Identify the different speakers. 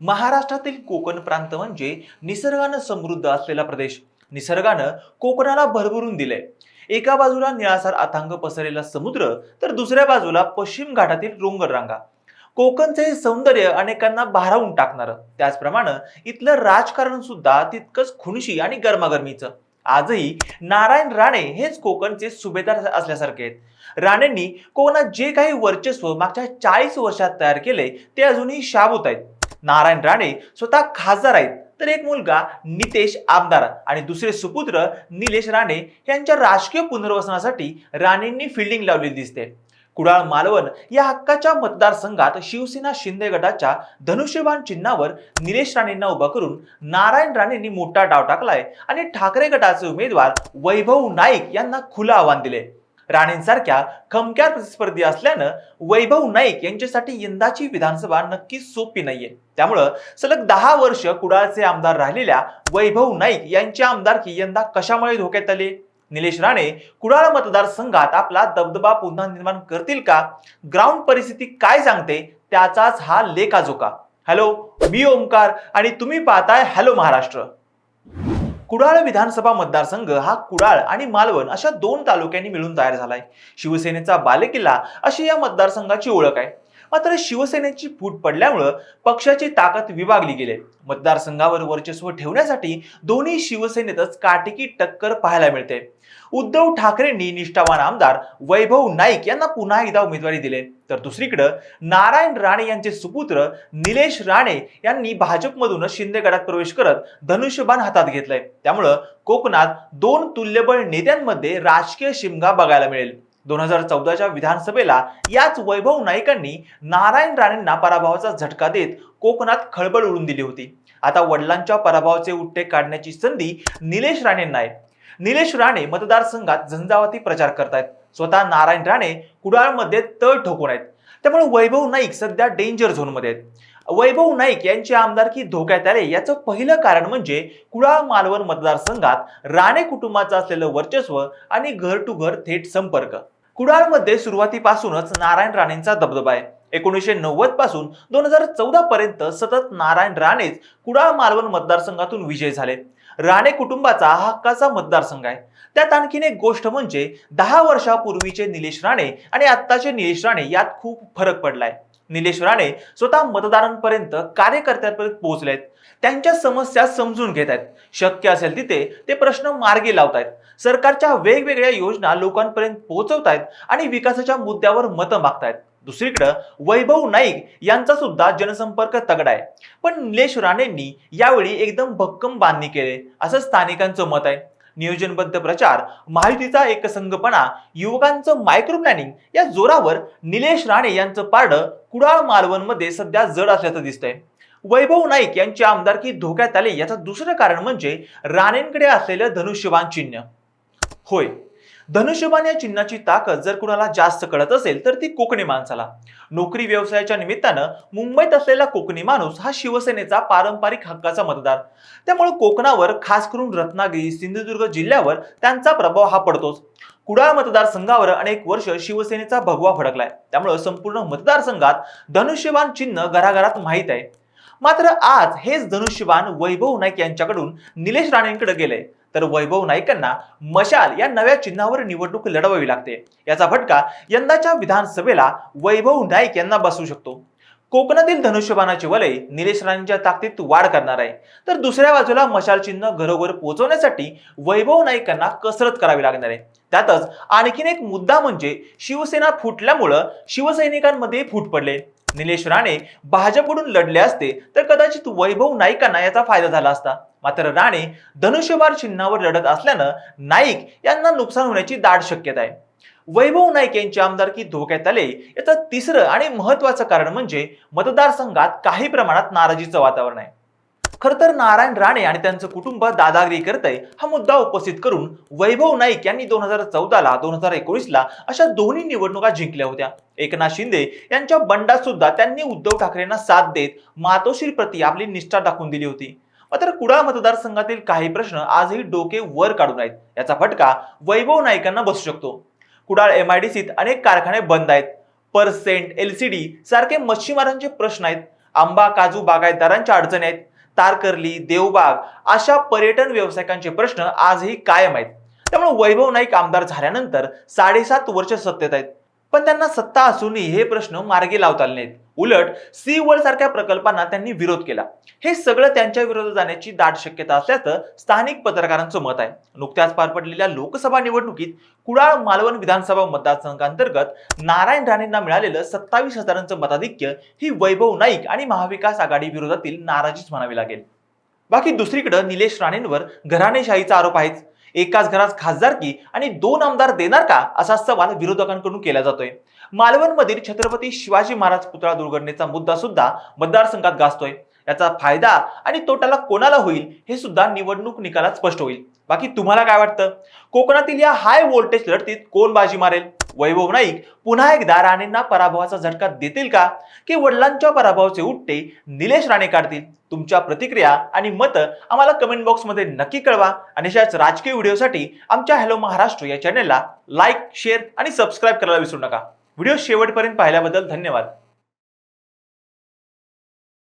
Speaker 1: महाराष्ट्रातील कोकण प्रांत म्हणजे निसर्गानं समृद्ध असलेला प्रदेश. निसर्गानं कोकणाला भरभरून दिलंय. एका बाजूला निळासार अथांग पसरलेला समुद्र तर दुसऱ्या बाजूला पश्चिम घाटातील डोंगररांगा. कोकणचे हे सौंदर्य अनेकांना भारावून टाकणारं. त्याचप्रमाणे इथलं राजकारण सुद्धा तितकंच खुणशी आणि गरमागरमीचं. आजही नारायण राणे हेच कोकणचे सुभेदार असल्यासारखे आहेत. राणेंनी कोकणात जे काही वर्चस्व मागच्या चाळीस वर्षात तयार केले ते अजूनही शाबूत आहेत. नारायण राणे स्वतः खासदार आहेत. तर एक मुलगा नितेश आमदार आणि दुसरे सुपुत्र निलेश राणे यांच्या राजकीय पुनर्वसनासाठी राणेंनी फिल्डिंग लावलेली दिसते. कुडाळ मालवण या हक्काच्या मतदारसंघात शिवसेना शिंदे गटाच्या धनुष्यबाण चिन्हावर निलेश राणेंना उभा करून नारायण राणेंनी मोठा डाव टाकलाय आणि ठाकरे गटाचे उमेदवार वैभव नाईक यांना खुलं आव्हान दिले राणेंसारख्या खमक्यार प्रतिस्पर्धी असल्यानं वैभव नाईक यांच्यासाठी यंदाची विधानसभा नक्कीच सोपी नाहीये. त्यामुळं सलग दहा वर्ष कुडाळचे आमदार राहिलेल्या वैभव नाईक यांची आमदारकी यंदा कशामुळे धोक्यात आले? निलेश राणे कुडाळ मतदारसंघात आपला दबदबा पुन्हा निर्माण करतील का? ग्राउंड परिस्थिती काय सांगते? त्याचाच हा लेखाजोखा. हॅलो मी ओमकार आणि तुम्ही पाहताय हॅलो महाराष्ट्र. कुडाळ विधानसभा मतदारसंघ हा कुडाळ आणि मालवण अशा दोन तालुक्यांनी मिळून तयार झालाय. शिवसेनेचा बालेकिल्ला अशी या मतदारसंघाची ओळख आहे. मात्र शिवसेनेची फूट पडल्यामुळं पक्षाची ताकद विभागली गेली. मतदारसंघावर वर्चस्व ठेवण्यासाठी दोन्ही शिवसेनेतच काटेकी टक्कर पाहायला मिळते. उद्धव ठाकरेंनी निष्ठावान आमदार वैभव नाईक यांना पुन्हा एकदा उमेदवारी दिले. तर दुसरीकडं नारायण राणे यांचे सुपुत्र निलेश राणे यांनी भाजपमधूनच शिंदे गटात प्रवेश करत धनुष्यबाण हातात घेतलंय. त्यामुळं कोकणात दोन तुल्यबळ नेत्यांमध्ये राजकीय शिमगा बघायला मिळेल. दोन हजार चौदाच्या विधानसभेला याच वैभव नाईकांनी नारायण राणेंना पराभवाचा झटका देत कोकणात खळबळ उडून दिली होती. आता वडिलांच्या पराभवाचे उट्टे काढण्याची संधी निलेश राणेंना आहे. निलेश राणे मतदारसंघात झंझावाती प्रचार करतायत. स्वतः नारायण राणे कुडाळमध्ये तळ ठोकून आहेत. त्यामुळे वैभव नाईक सध्या डेंजर झोनमध्ये आहेत. वैभव नाईक यांची आमदारकी धोक्यात आले याचं पहिलं कारण म्हणजे कुडाळ मालवण मतदारसंघात राणे कुटुंबाचं असलेलं वर्चस्व आणि घर टू घर थेट संपर्क. कुडाळमध्ये सुरुवातीपासूनच नारायण राणेंचा दबदबा आहे. एकोणीसशे नव्वदपासून दोन हजार चौदा पर्यंत सतत नारायण राणेच कुडाळ मालवण मतदारसंघातून विजय झाले. राणे कुटुंबाचा हा हक्काचा मतदारसंघ आहे. त्यात आणखीन एक गोष्ट म्हणजे दहा वर्षापूर्वीचे निलेश राणे आणि आत्ताचे निलेश राणे यात खूप फरक पडलाय. निलेश राणे स्वतः मतदारांपर्यंत कार्यकर्त्यांपर्यंत पोहोचले आहेत. त्यांच्या समस्या समजून घेत आहेत. शक्य असेल तिथे ते प्रश्न मार्गी आहेत सरकारच्या वेगवेगळ्या योजना लोकांपर्यंत पोहोचवतायत आणि विकासाच्या मुद्द्यावर मतं मागतायत. दुसरीकडं वैभव नाईक यांचा सुद्धा जनसंपर्क तगडा आहे. पण निलेश राणेंनी यावेळी एकदम भक्कम बांधणी केले. असं स्थानिकांचं मत आहे. नियोजनबद्ध प्रचार महायुतीचा एकसंघपणा युवकांचं मायक्रो प्लॅनिंग या जोरावर निलेश राणे यांचं पारडं कुडाळ मालवणमध्ये सध्या जड असल्याचं दिसतंय. वैभव नाईक यांची आमदारकी धोक्यात आले याचं दुसरं कारण म्हणजे राणेंकडे असलेलं धनुष्यबाण चिन्ह. होय धनुष्यबाण या चिन्हाची ताकद जर कुणाला जास्त कळत असेल तर ती कोकणी माणसाला. नोकरी व्यवसायाच्या निमित्तानं मुंबईत असलेला कोकणी माणूस हा शिवसेनेचा पारंपरिक हक्काचा मतदार. त्यामुळे कोकणावर खास करून रत्नागिरी सिंधुदुर्ग जिल्ह्यावर त्यांचा प्रभाव हा पडतोच. कुडाळ मतदारसंघावर अनेक वर्ष शिवसेनेचा भगवा फडकलाय. त्यामुळे संपूर्ण मतदारसंघात धनुष्यबाण चिन्ह घराघरात माहीत आहे. मात्र आज हेच धनुष्यबाण वैभव नाईक यांच्याकडून निलेश राणेंकडे गेले तर वैभव नाईकांना मशाल या नव्या चिन्हावर निवडणूक लढवावी लागते. याचा फटका यंदाच्या विधानसभेला वैभव नाईक यांना बसू शकतो. कोकणातील धनुष्यबाणाचे वलय निलेश राणेंच्या ताकदीत वाढ करणार आहे. तर दुसऱ्या बाजूला मशाल चिन्ह घरोघर पोहोचवण्यासाठी वैभव नाईकांना कसरत करावी लागणार आहे. त्यातच आणखीन एक मुद्दा म्हणजे शिवसेना फुटल्यामुळं शिवसैनिकांमध्ये फूट पडले. निलेश राणे भाजपकडून लढले असते तर कदाचित वैभव नाईकांना याचा फायदा झाला असता. मात्र राणे धनुष्यबार चिन्हावर लढत असल्यानं नाईक यांना नुकसान होण्याची दाट शक्यता आहे. वैभव नाईक यांची आमदारकी धोक्यात आले याचं तिसरं आणि महत्वाचं कारण म्हणजे मतदारसंघात काही प्रमाणात नाराजीचं वातावरण आहे. खरं तर नारायण राणे आणि त्यांचं कुटुंब दादागिरी करतंय हा मुद्दा उपस्थित करून वैभव नाईक यांनी दोन हजार चौदाला दोन हजार एकोणीसला अशा दोन्ही निवडणुका जिंकल्या होत्या. एकनाथ शिंदे यांच्या बंडात सुद्धा त्यांनी उद्धव ठाकरेंना साथ देत मातोश्री प्रती आपली निष्ठा दाखवून दिली होती. मात्र कुडाळ मतदारसंघातील काही प्रश्न आजही डोके वर काढून आहेत. याचा फटका वैभव नाईकांना बसू शकतो. कुडाळ एम आय डी सीत अनेक कारखाने बंद आहेत. परसेंट एल सी डी सारखे मच्छीमारांचे प्रश्न आहेत. आंबा काजू बागायतदारांच्या अडचणी आहेत. तारकर्ली देवबाग अशा पर्यटन व्यावसायिकांचे प्रश्न आजही कायम आहेत. त्यामुळे वैभव नाईक आमदार झाल्यानंतर साडेसात वर्ष सत्तेत आहेत. पण त्यांना सत्ता असूनही हे प्रश्न मार्गी लावता आले नाहीत. उलट सी वर्ल्ड सारख्या प्रकल्पांना त्यांनी विरोध केला. हे सगळं त्यांच्या विरोधात जाण्याची दाट शक्यता असल्याचं स्थानिक पत्रकारांचं मत आहे. नुकत्याच पार पडलेल्या लोकसभा निवडणुकीत कुडाळ मालवण विधानसभा मतदारसंघांतर्गत नारायण राणेंना मिळालेलं सत्तावीस हजारांचं मताधिक्य ही वैभव नाईक आणि महाविकास आघाडी विरोधातील नाराजीच म्हणावी लागेल. बाकी दुसरीकडे निलेश राणेंवर घराणेशाहीचा आरोप आहेच. एकाच घरात खासदारकी आणि दोन आमदार देणार का असा सवाल विरोधकांकडून केला जातोय. मालवणमधील छत्रपती शिवाजी महाराज पुतळा दुर्घटनेचा मुद्दा सुद्धा मतदारसंघात गाजतोय. याचा फायदा आणि तोटाला कोणाला होईल हे सुद्धा निवडणूक निकालात स्पष्ट होईल. बाकी तुम्हाला काय वाटतं? कोकणातील या हाय व्होल्टेज लढतीत कोण बाजी मारेल? वैभव नाईक पुन्हा एकदा राणेंना पराभवाचा झटका देतील का? की वडिलांच्या पराभवाचे उट्टे निलेश राणे काढतील? तुमच्या प्रतिक्रिया आणि मतं आम्हाला कमेंट बॉक्समध्ये नक्की कळवा. आणि अशाच राजकीय व्हिडिओसाठी आमच्या हॅलो महाराष्ट्र या चॅनलला लाईक शेअर आणि सबस्क्राईब करायला विसरू नका. व्हिडिओ शेवटपर्यंत पाहिल्याबद्दल धन्यवाद.